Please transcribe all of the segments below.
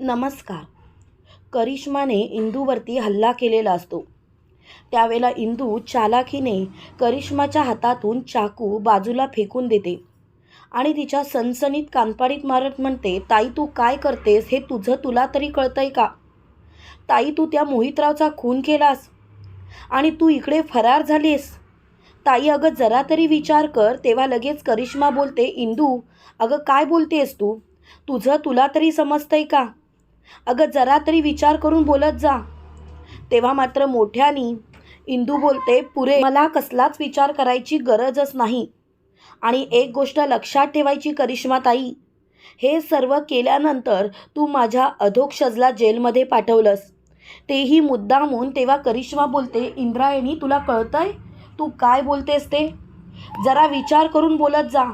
नमस्कार. करिश्माने इंदूवरती हल्ला केलेला असतो. त्यावेळेला इंदू चालाखीने करिश्माच्या हातातून चाकू बाजूला फेकून देते आणि तिच्या सनसनीत कानपाडीत मारत म्हणते ताई तू काय करतेस? हे तुझं तुला तरी कळतंय का? ताई तू त्या मोहितरावचा खून केलास आणि तू इकडे फरार झालीस ताई अगं जरा तरी विचार कर तेव्हा लगेच करिश्मा बोलते इंदू अगं काय बोलतेस तू? तुझं तुला तरी समजतंय का? अगं जरा तरी विचार करून बोलत जा. तेव्हा मात्र मोठ्यानी इंदू बोलते पुरे मला कसलाच विचार करायची गरजच नाही. आणि एक गोष्ट लक्षात ठेवायची करिश्मा ताई हे सर्व केल्यानंतर तू माझ्या अधोक्षजला जेलमध्ये पाठवलंस. तेही मुद्दामून तेव्हा करिश्मा बोलते इंद्रायणी तुला कळतंय? तू काय बोलतेस ते? जरा विचार करून बोलत जा.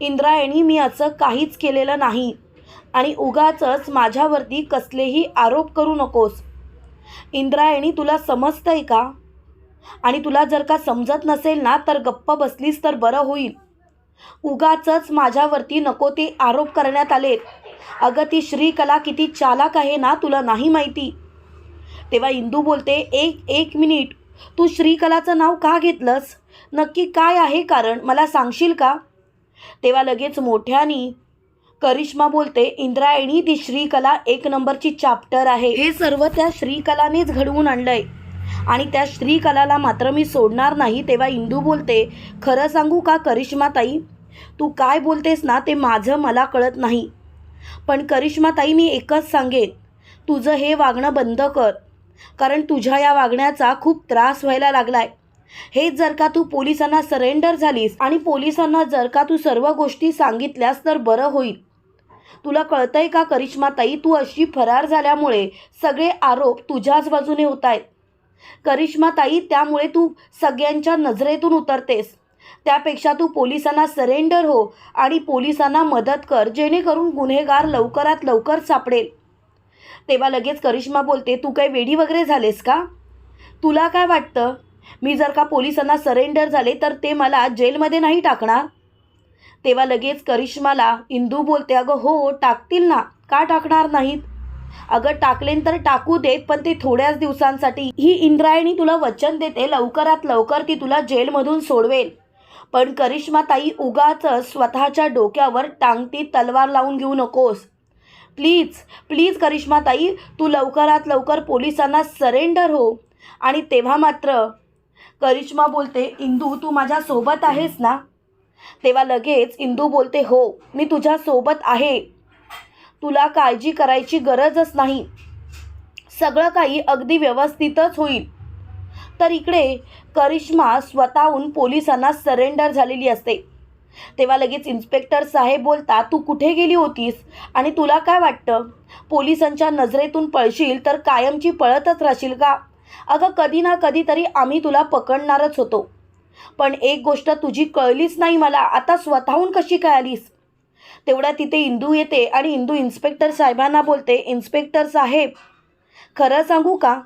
इंद्रायणी मी असं काहीच केलेलं नाही. आणि उगाचच माझ्यावरती कसलेही आरोप करू नकोस. इंद्रायणी तुला समजतंय का? आणि तुला जर का समजत नसेल ना तर गप्प बसलीस तर बरं होईल. उगाचच माझ्यावरती नको ते आरोप करण्यात आलेत. अगं ती श्रीकला किती चालाक आहे ना तुला नाही माहिती. तेव्हा इंदू बोलते एक एक मिनिट. तू श्रीकलाचं नाव का घेतलंस? नक्की काय आहे कारण? मला सांगशील का? तेव्हा लगेच मोठ्यानी करिश्मा बोलते इंद्रायणी ती श्रीकला एक नंबरची चॅप्टर आहे. हे सर्व त्या श्रीकलानेच घडवून आणलंय. आणि त्या श्रीकलाला मात्र मी सोडणार नाही तेव्हा इंदू बोलते खरं सांगू का करिश्मा ताई तू काय बोलतेस ना ते माझं मला कळत नाही. पण करिश्मा ताई मी एकच सांगेन. तुझं हे वागणं बंद कर. कारण तुझ्या या वागण्याचा खूप त्रास व्हायला लागलाय. हेच जर का तू पोलिसांना सरेंडर झालीस आणि पोलिसांना जर का तू सर्व गोष्टी सांगितल्यास तर बरं होईल. तुला कळतंय का करिश्मा ताई? तू अशी फरार झाल्यामुळे सगळे आरोप तुझ्याच बाजूने होत आहेत करिश्मा ताई त्यामुळे तू सगळ्यांच्या नजरेतून उतरतेस. त्यापेक्षा तू पोलिसांना सरेंडर हो आणि पोलिसांना मदत कर जेणेकरून गुन्हेगार लवकरात लवकर सापडेल. तेव्हा लगेच करिश्मा बोलते तू काही वेडी वगैरे झालेस का? तुला काय वाटतं? मी जर का पोलिसांना सरेंडर झाले तर ते मला जेलमध्ये नाही टाकणार? तेव्हा लगेच करिश्माला इंदू बोलते अगं हो टाकतील ना. का टाकणार नाहीत? अगं टाकलेन तर टाकू देत पण ते थोड्याच दिवसांसाठी. ही इंद्रायणी तुला वचन देते लवकरात लवकर ती तुला जेलमधून सोडवेल. पण करिश्मा ताई उगाच स्वतःच्या डोक्यावर टांगती तलवार लावून घेऊ नकोस. प्लीज प्लीज करिश्मा ताई तू लवकरात लवकर पोलिसांना सरेंडर हो. आणि तेव्हा मात्र. करिश्मा बोलते इंदू तू माझ्यासोबत आहेस ना? तेव्हा लगेच इंदू बोलते हो मी तुझ्या सोबत आहे. तुला काळजी करायची गरजच नाही. सगळं काही अगदी व्यवस्थितच होईल. तर इकडे करिश्मा स्वतःहून पोलिसांना सरेंडर झालेली असते. तेव्हा लगेच इन्स्पेक्टर साहेब बोलता तू कुठे गेली होतीस? आणि तुला काय वाटतं? पोलिसांच्या नजरेतून पळशील तर कायमची पळतच राहशील का? अगं कधी ना कधीतरी आम्ही तुला पकडणारच होतो. पण एक गोष्ट तुझी कळलीच नाही मला. आता स्वतःहून कशी काय आलीस? तेवढ्या तिथे इंदू येते आणि इंदू इन्स्पेक्टर साहेबांना बोलते इन्स्पेक्टर साहेब खरं सांगू का?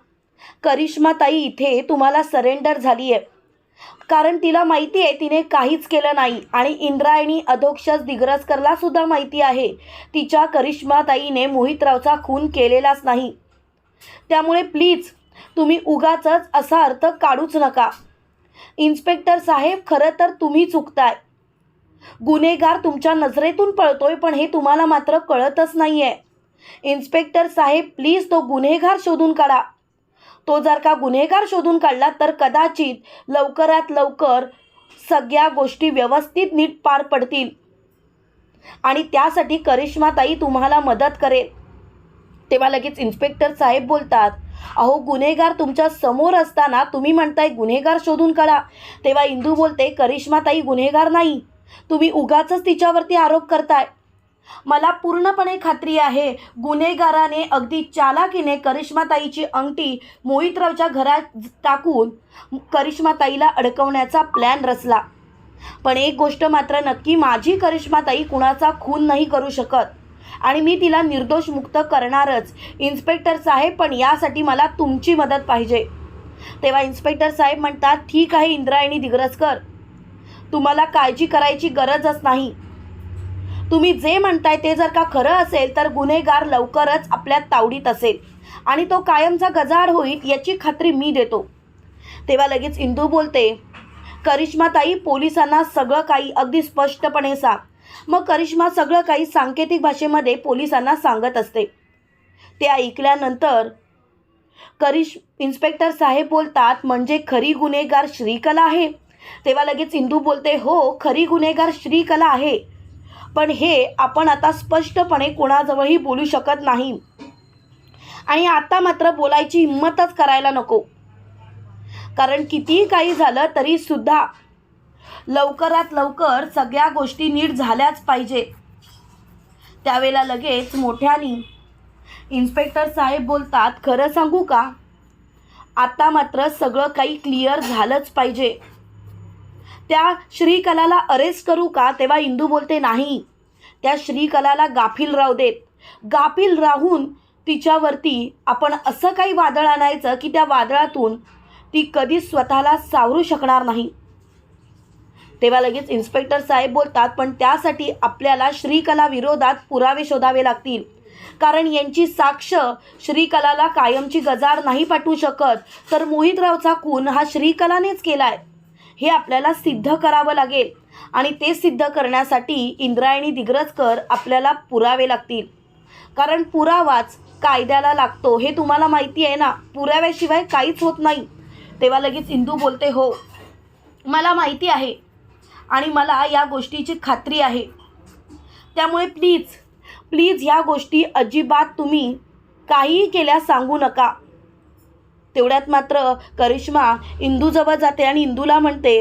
करिश्मा ताई इथे तुम्हाला सरेंडर झाली आहे कारण तिला माहिती आहे तिने काहीच केलं नाही आणि इंद्रायणी अधोक्षस दिग्रसकरला सुद्धा माहिती आहे तिच्या करिश्मा ताईने मोहितरावचा खून केलेलाच नाही. त्यामुळे प्लीज तुम्ही उगाचच असा अर्थ काढूच नका. इन्स्पेक्टर साहेब खरं तर तुम्ही चुकताय. गुन्हेगार तुमच्या नजरेतून पळतोय पण हे तुम्हाला मात्र कळतच नाही आहे इन्स्पेक्टर साहेब प्लीज तो गुन्हेगार शोधून काढा. तो जर का गुन्हेगार शोधून काढला तर कदाचित लवकरात लवकर सगळ्या गोष्टी व्यवस्थित नीट पार पडतील. आणि त्यासाठी करिश्माताई तुम्हाला मदत करेल. तेव्हा लगेच इन्स्पेक्टर साहेब बोलतात अहो गुन्हेगार तुमच्यासमोर असताना तुम्ही म्हणताय गुन्हेगार शोधून काढा. तेव्हा इंदू बोलते करिश्माताई गुन्हेगार नाही. तुम्ही उगाचच तिच्यावरती आरोप करताय. मला पूर्णपणे खात्री आहे. गुन्हेगाराने अगदी चालाकीने करिश्माताईची अंगठी मोहितरावच्या घरात टाकून करिश्माताईला अडकवण्याचा प्लॅन रचला. पण एक गोष्ट मात्र नक्की माझी करिश्माताई कुणाचा खून नाही करू शकत. आणि मी तिला निर्दोष मुक्त करणारच. इन्स्पेक्टर साहेब पण यासाठी मला तुमची मदत पाहिजे. तेव्हा इन्स्पेक्टर साहेब म्हणतात ठीक आहे इंद्रायणी दिग्रसकर. तुम्हाला काळजी करायची गरजच नाही. तुम्ही जे म्हणताय ते जर का खरं असेल तर गुन्हेगार लवकरच आपल्या तावडीत असेल आणि तो कायमचा गजाड होईल याची खात्री मी देतो. तेव्हा लगेच इंदू बोलते करिश्माताई पोलिसांना सगळं काही अगदी स्पष्टपणे सांग. मग करिश्मा सगळं काही सांकेतिक भाषेमध्ये पोलिसांना सांगत असते. ते ऐकल्यानंतर करिश इन्स्पेक्टर साहेब बोलतात म्हणजे खरी गुन्हेगार श्रीकला आहे? तेव्हा लगेच इंदू बोलते हो खरी गुन्हेगार श्रीकला आहे. पण हे आपण आता स्पष्टपणे कोणाजवळही बोलू शकत नाही. आणि आता मात्र बोलायची हिंमतच करायला नको. कारण कितीही काही झालं तरीसुद्धा लवकरात लवकर सगळ्या गोष्टी नीट झाल्याच पाहिजे. त्यावेळेला लगेच मोठ्यानी इन्स्पेक्टर साहेब बोलतात खरं सांगू का? आता मात्र सगळं काही क्लिअर झालंच पाहिजे. त्या श्रीकलाला अरेस्ट करू का तेव्हा इंदू बोलते नाही. त्या श्रीकलाला गाफील राहू देत. गाफील राहून तिच्यावरती आपण असं काही वादळ आणायचं की त्या वादळातून ती कधीच स्वतःला सावरू शकणार नाही. तेव्हा लगेच इन्स्पेक्टर साहेब बोलतात पण त्यासाठी आपल्याला श्रीकला विरोधात पुरावे शोधावे लागतील. कारण यांची साक्ष श्रीकलाला कायमची गजार नाही पाठवू शकत. तर मोहितरावचा खून हा श्रीकलानेच केलाय. हे आपल्याला सिद्ध करावं लागेल. आणि ते सिद्ध करण्यासाठी इंद्रायणी दिग्रजकर आपल्याला पुरावे लागतील. कारण पुरावाच कायद्याला लागतो हे तुम्हाला माहिती आहे ना? पुराव्याशिवाय काहीच होत नाही. तेव्हा लगेच इंदू बोलते हो मला माहिती आहे. आणि मला या गोष्टीची खात्री आहे. त्यामुळे प्लीज प्लीज ह्या गोष्टी अजिबात तुम्ही काहीही केल्या सांगू नका. तेवढ्यात मात्र करिश्मा इंदूजवळ जाते आणि इंदूला म्हणते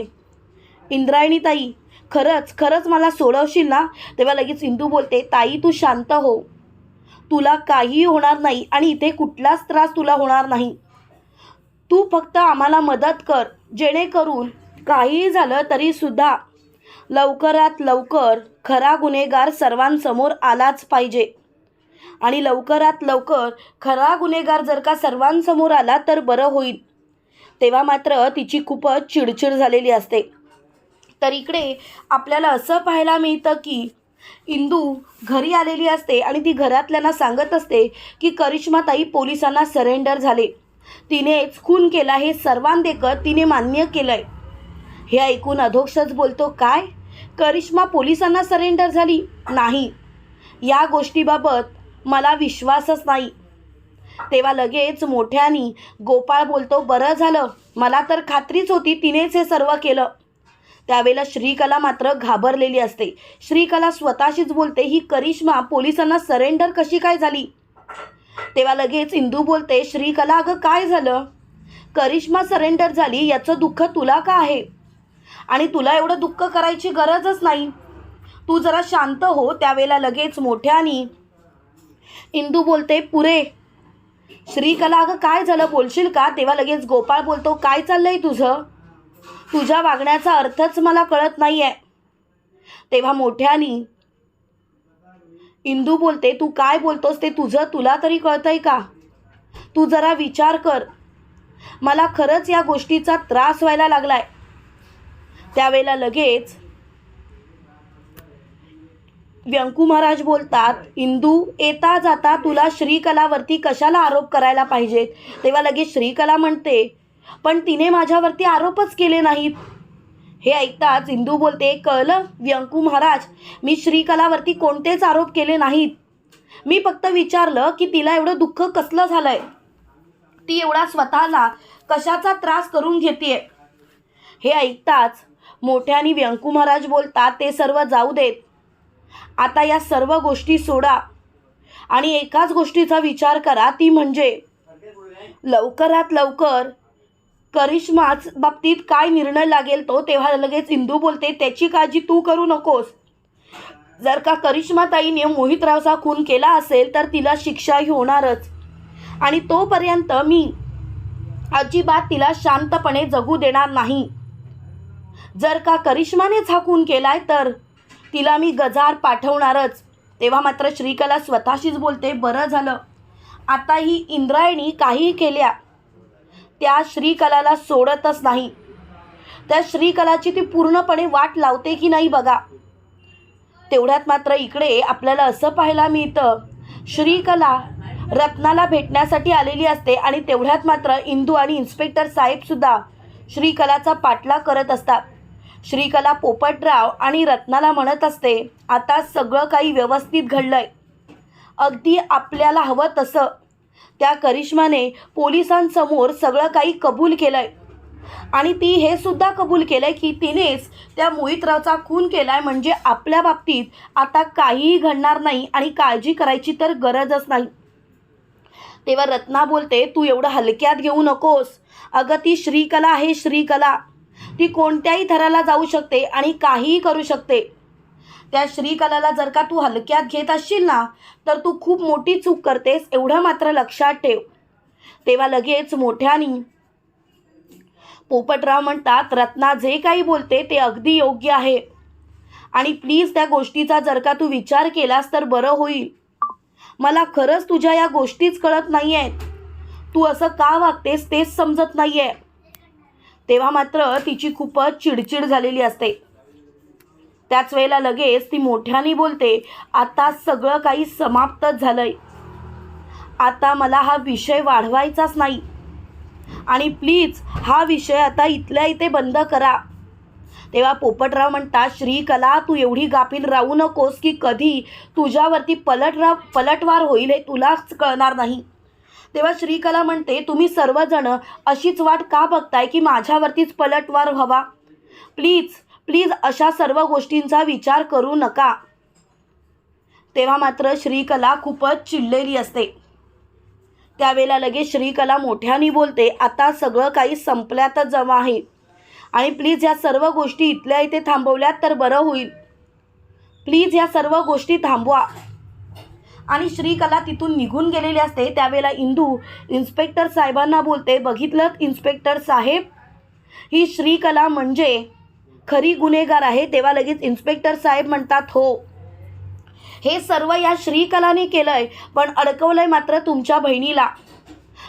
इंद्रायणी ताई खरंच खरंच मला सोडवशील ना? तेव्हा लगेच इंदू बोलते ताई तू शांत हो. तुला काहीही होणार नाही आणि इथे कुठलाच त्रास तुला होणार नाही. तू फक्त आम्हाला मदत कर जेणेकरून काहीही झालं तरीसुद्धा लवकरात लवकर खरा गुन्हेगार सर्वांसमोर आलाच पाहिजे. आणि लवकरात लवकर खरा गुन्हेगार जर का सर्वांसमोर आला तर बरं होईल. तेव्हा मात्र तिची खूपच चिडचिड झालेली असते. तर इकडे आपल्याला असं पाहायला मिळतं की इंदू घरी आलेली असते आणि ती घरातल्यांना सांगत असते की करिश्माताई पोलिसांना सरेंडर झाले. तिनेच खून केला हे सर्वांदेखत तिने मान्य केलं आहे हे ऐकून अधोक्षच बोलतो काय? करिश्मा पोलिसांना सरेंडर झाली? नाही. या गोष्टीबाबत मला विश्वासच नाही. तेव्हा लगेच मोठ्यानी गोपाळ बोलतो बरं झालं. मला तर खात्रीच होती तिनेच हे सर्व केलं. त्यावेळेला श्रीकला मात्र घाबरलेली असते. श्रीकला स्वतःशीच बोलते ही करिश्मा पोलिसांना सरेंडर कशी काय झाली? तेव्हा लगेच इंदू बोलते श्रीकला अगं काय झालं? करिश्मा सरेंडर झाली याचं दुःख तुला का आहे? आणि तुला एवढं दुःख करायची गरजच नाही. तू जरा शांत हो त्यावेळेला लगेच मोठ्यानी इंदू बोलते पुरे श्रीकला अगं काय झालं बोलशील का? तेव्हा लगेच गोपाळ बोलतो काय चाललंय तुझं? तुझ्या वागण्याचा अर्थच मला कळत नाही आहे तेव्हा मोठ्यानी इंदू बोलते तू काय बोलतोस? ते तुझं तुला तरी कळतंय का? तू जरा विचार कर. मला खरंच या गोष्टीचा त्रास व्हायला लागलाय. त्यावेळेला लगेच व्यंकू महाराज बोलतात इंदू येता जाता तुला श्रीकलावरती कशाला आरोप करायला पाहिजेत? तेव्हा लगेच श्रीकला म्हणते पण तिने माझ्यावरती आरोपच केले नाहीत. हे ऐकताच इंदू बोलते कळलं व्यंकू महाराज मी श्रीकलावरती कोणतेच आरोप केले नाहीत. मी फक्त विचारलं की तिला एवढं दुःख कसलं झालंय? ती एवढा स्वतःला कशाचा त्रास करून घेते हे ऐकताच मोठ्याने व्यंकू महाराज बोलतात ते सर्व जाऊ देत. आता या सर्व गोष्टी सोडा आणि एकाच गोष्टीचा विचार करा ती म्हणजे लवकरात लवकर करिश्माच बाबतीत काय निर्णय लागेल तो तेव्हा लगेच इंदू बोलते त्याची काळजी तू करू नकोस. जर का करिश्माताईने मोहितरावचा खून केला असेल तर तिला शिक्षाही होणारच. आणि तोपर्यंत मी अजिबात तिला शांतपणे जगू देणार नाही. जर का करिश्माने झाकून केलाय तर? तिला मी गजार पाठवणारच. तेव्हा मात्र श्रीकला स्वतःशीच बोलते बरं झालं. आता ही इंद्रायणी काही केल्या त्या श्रीकलाला सोडतच नाही. त्या श्रीकलाची ती पूर्णपणे वाट लावते की नाही बघा. तेवढ्यात मात्र इकडे आपल्याला असं पाहायला मिळतं श्रीकला रत्नाला भेटण्यासाठी आलेली असते आणि तेवढ्यात मात्र इंदू आणि इन्स्पेक्टर साहेबसुद्धा श्रीकलाचा पाठलाग करत असतात. श्रीकला पोपटराव आणि रत्नाला म्हणत असते आता सगळं काही व्यवस्थित घडलंय. अगदी आपल्याला हवं तसं. त्या करिश्माने पोलिसांसमोर सगळं काही कबूल केलंय. आणि ती हे सुद्धा कबूल केलंय की तिनेच त्या मोहितरावचा खून केलाय म्हणजे आपल्या बाबतीत आता काहीही घडणार नाही आणि काळजी करायची तर गरजच नाही. तेव्हा रत्ना बोलते तू एवढं हलक्यात घेऊ नकोस. अगं ती श्रीकला आहे श्रीकला. ती कोणत्याही थराला जाऊ शकते आणि काहीही करू शकते. त्या श्रीकलाला जर का तू हलक्यात घेत असशील ना तर तू खूप मोठी चूक करतेस एवढं मात्र लक्षात ठेव. तेव्हा लगेच मोठ्यानी पोपटराव म्हणतात रत्ना जे काही बोलते ते अगदी योग्य आहे. आणि प्लीज त्या गोष्टीचा जर का तू विचार केलास तर बरं होईल. मला खरंच तुझ्या या गोष्टीच कळत नाही आहेत तू असं का वागतेस तेच समजत नाही आहे तेव्हा मात्र तिची खूपच चिडचिड झालेली असते. त्याच वेळेला लगेच ती मोठ्याने बोलते आता सगळं काही समाप्तच झालंय. आता मला हा विषय वाढवायचाच नाही. आणि प्लीज हा विषय आता इथल्या इथे बंद करा. तेव्हा पोपटराव म्हणतात श्रीकला तू एवढी गाफील राहू नकोस की कधी तुझ्यावरती पलटरा पलटवार होईल हे तुलाच कळणार नाही. तेव्हा श्रीकला म्हणते तुम्ही सर्वजण अशीच वाट का बघताय की माझ्यावरतीच पलटवार व्हावा? प्लीज प्लीज अशा सर्व गोष्टींचा विचार करू नका. तेव्हा मात्र श्रीकला खूपच चिडलेली असते. त्यावेळेला लगेच श्रीकला मोठ्याने बोलते आता सगळं काही संपल्यातच जमा आहे. आणि प्लीज या सर्व गोष्टी इथल्या इथे थांबवल्यात तर बरं होईल. प्लीज या सर्व गोष्टी थांबवा. आणि श्रीकला तिथून निघून गेलेली असते. त्यावेळेला इंदू इन्स्पेक्टर साहेबांना बोलते बघितलं इन्स्पेक्टर साहेब? ही श्रीकला म्हणजे खरी गुन्हेगार आहे. तेव्हा लगेच इन्स्पेक्टर साहेब म्हणतात हो. हे सर्व या श्रीकलाने केलंय पण अडकवलंय मात्र तुमच्या बहिणीला.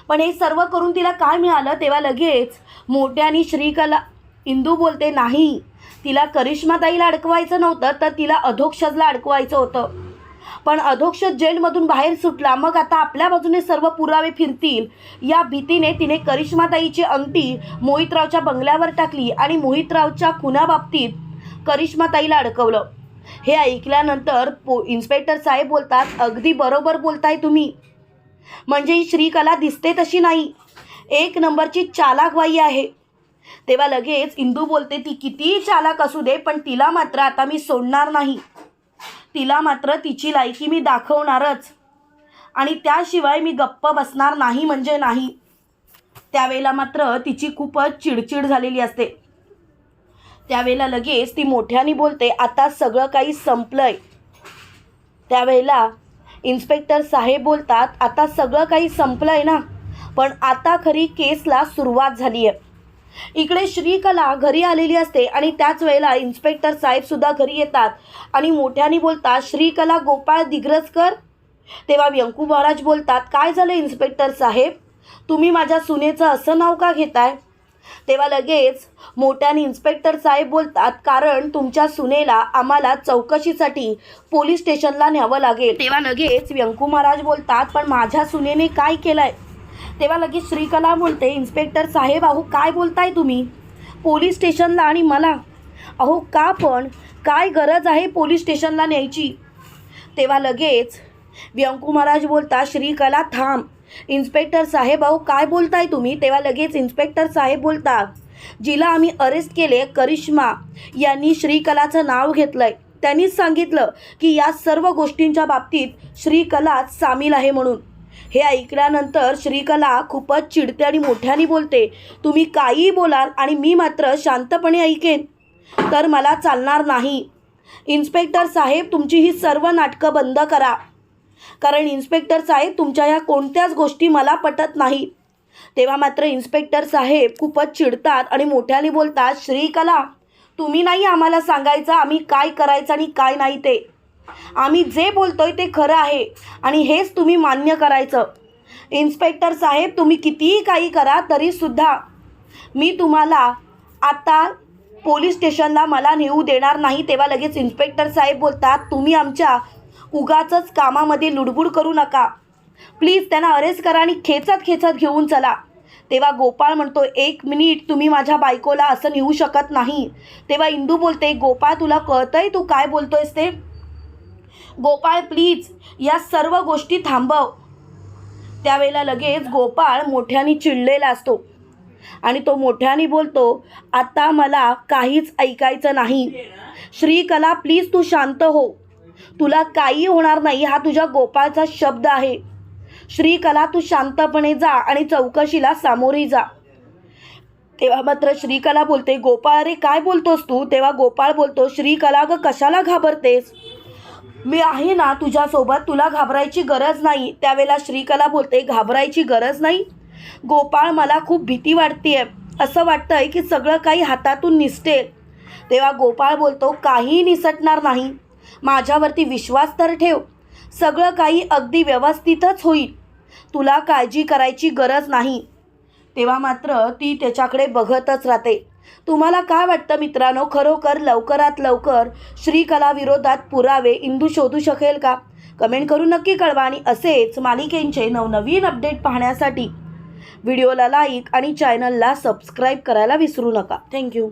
पण हे सर्व करून तिला काय मिळालं? तेव्हा लगेच मोठ्याने श्रीकला इंदू बोलते नाही तिला करिश्माताईला अडकवायचं नव्हतं तर तिला अधोक्षजला अडकवायचं होतं. पण अधोक्ष जेलमधून बाहेर सुटला. मग आता आपल्या बाजूने सर्व पुरावे फिरतील. या भीतीने तिने करिश्माताईची अंगठी मोहितरावच्या बंगल्यावर टाकली आणि मोहितरावच्या खुनाबाबतीत करिश्माताईला अडकवलं. हे ऐकल्यानंतर पो इन्स्पेक्टर साहेब बोलतात अगदी बरोबर बोलताय तुम्ही. म्हणजे ही श्रीकला दिसते तशी नाही. एक नंबरची चालाकवाई आहे. तेव्हा लगेच इंदू बोलते ती कितीही चालाक असू दे पण तिला मात्र आता मी सोडणार नाही. तिला मात्र तिची लायकी मी दाखवणारच. आणि त्याशिवाय मी गप्प बसणार नाही म्हणजे नाही. त्यावेळेला मात्र तिची खूपच चिडचिड झालेली असते. त्यावेळेला लगेच ती मोठ्याने बोलते आता सगळं काही संपलंय. त्यावेळेला इन्स्पेक्टर साहेब बोलतात आता सगळं काही संपलं आहे ना पण आता खरी केसला सुरुवात झाली आहे इकडे श्रीकला घरी आलेली असते आणि त्याच वेळेला इन्स्पेक्टर साहेबसुद्धा घरी येतात. आणि मोठ्याने बोलतात श्रीकला गोपाळ दिग्रजकर तेव्हा व्यंकू महाराज बोलतात काय झालं इन्स्पेक्टर साहेब? तुम्ही माझ्या सुनेचं असं नाव का घेताय? तेव्हा लगेच मोठ्याने इन्स्पेक्टर साहेब बोलतात कारण तुमच्या सुनेला आम्हाला चौकशीसाठी पोलीस स्टेशनला न्यावं लागेल. तेव्हा लगेच व्यंकू महाराज बोलतात पण माझ्या सुनेने काय केलंय? तेव्हा लगेच श्रीकला बोलते इन्स्पेक्टर साहेब अहो काय बोलताय तुम्ही? पोलीस स्टेशनला आणि मला. अहो का पण? काय गरज आहे पोलीस स्टेशनला न्यायची? तेव्हा लगेच व्यंकू महाराज बोलता श्रीकला थांब. इन्स्पेक्टर साहेब अहो काय बोलताय तुम्ही? तेव्हा लगेच इन्स्पेक्टर साहेब बोलता जिला आम्ही अरेस्ट केले करिश्मा यांनी श्रीकलाचं नाव घेतलंय. त्यांनीच सांगितलं की या सर्व गोष्टींच्या बाबतीत श्रीकलाच सामील आहे म्हणून. हे ऐकल्यानंतर श्रीकला खूपच चिडते आणि मोठ्याने बोलते तुम्ही काहीही बोलाल आणि मी मात्र शांतपणे ऐकेन. तर मला चालणार नाही. इन्स्पेक्टर साहेब तुमची ही सर्व नाटकं बंद करा. कारण इन्स्पेक्टर साहेब तुमच्या या कोणत्याच गोष्टी मला पटत नाही. तेव्हा मात्र इन्स्पेक्टर साहेब खूपच चिडतात आणि मोठ्याने बोलतात श्रीकला तुम्ही नाही आम्हाला सांगायचं आम्ही काय करायचं आणि काय नाही ते. आम्ही जे बोलतोय ते खरं आहे आणि हेच तुम्ही मान्य करायचं. इन्स्पेक्टर साहेब तुम्ही कितीही काही करा तरीसुद्धा मी तुम्हाला आता पोलीस स्टेशनला मला नेऊ देणार नाही तेव्हा लगेच इन्स्पेक्टर साहेब बोलतात तुम्ही आमच्या उगाचंच कामामध्ये लुडबुड करू नका. प्लीज त्यांना अरेस्ट करा आणि खेचत खेचत घेऊन चला. तेव्हा गोपाळ म्हणतो एक मिनिट तुम्ही माझ्या बायकोला असं नेऊ शकत नाही. तेव्हा इंदू बोलते गोपाळ तुला कळतंय तू काय बोलतोयस ते? गोपाळ प्लीज या सर्व गोष्टी थांबव. त्यावेळेला लगेच गोपाळ मोठ्याने चिडलेला असतो. आणि तो मोठ्याने बोलतो आता मला काहीच ऐकायचं नाही. श्रीकला प्लीज तू शांत हो. तुला काही होणार नाही हा तुझ्या गोपाळचा शब्द आहे. श्रीकला तू शांतपणे जा आणि चौकशीला सामोरी जा. तेव्हा मात्र श्रीकला बोलते गोपाळ अरे काय बोलतोस तू? तेव्हा गोपाळ बोलतो श्रीकला ग कशाला घाबरतेस? मी आहे ना तुझ्यासोबत तुला घाबरायची गरज नाही. त्यावेळेला श्रीकला बोलते घाबरायची गरज नाही? गोपाळ मला खूप भीती वाटते असं वाटतंय की सगळं काही हातातून निसटेल तेव्हा गोपाळ बोलतो काही निसटणार नाही. माझ्यावरती विश्वास तर ठेव. सगळं काही अगदी व्यवस्थितच होईल. तुला काळजी करायची गरज नाही. तेव्हा मात्र ती त्याच्याकडे बघतच राहते. तुम्हाला काय वाटतं मित्रांनो? खरोखर लवकरात लवकर श्रीकलाविरोधात पुरावे इंदू शोधू शकेल का? कमेंट करून नक्की कळवा आणि असेच मालिकेंचे नवनवीन अपडेट पाहण्यासाठी व्हिडिओला लाईक आणि चॅनलला सबस्क्राईब करायला विसरू नका. थँक्यू.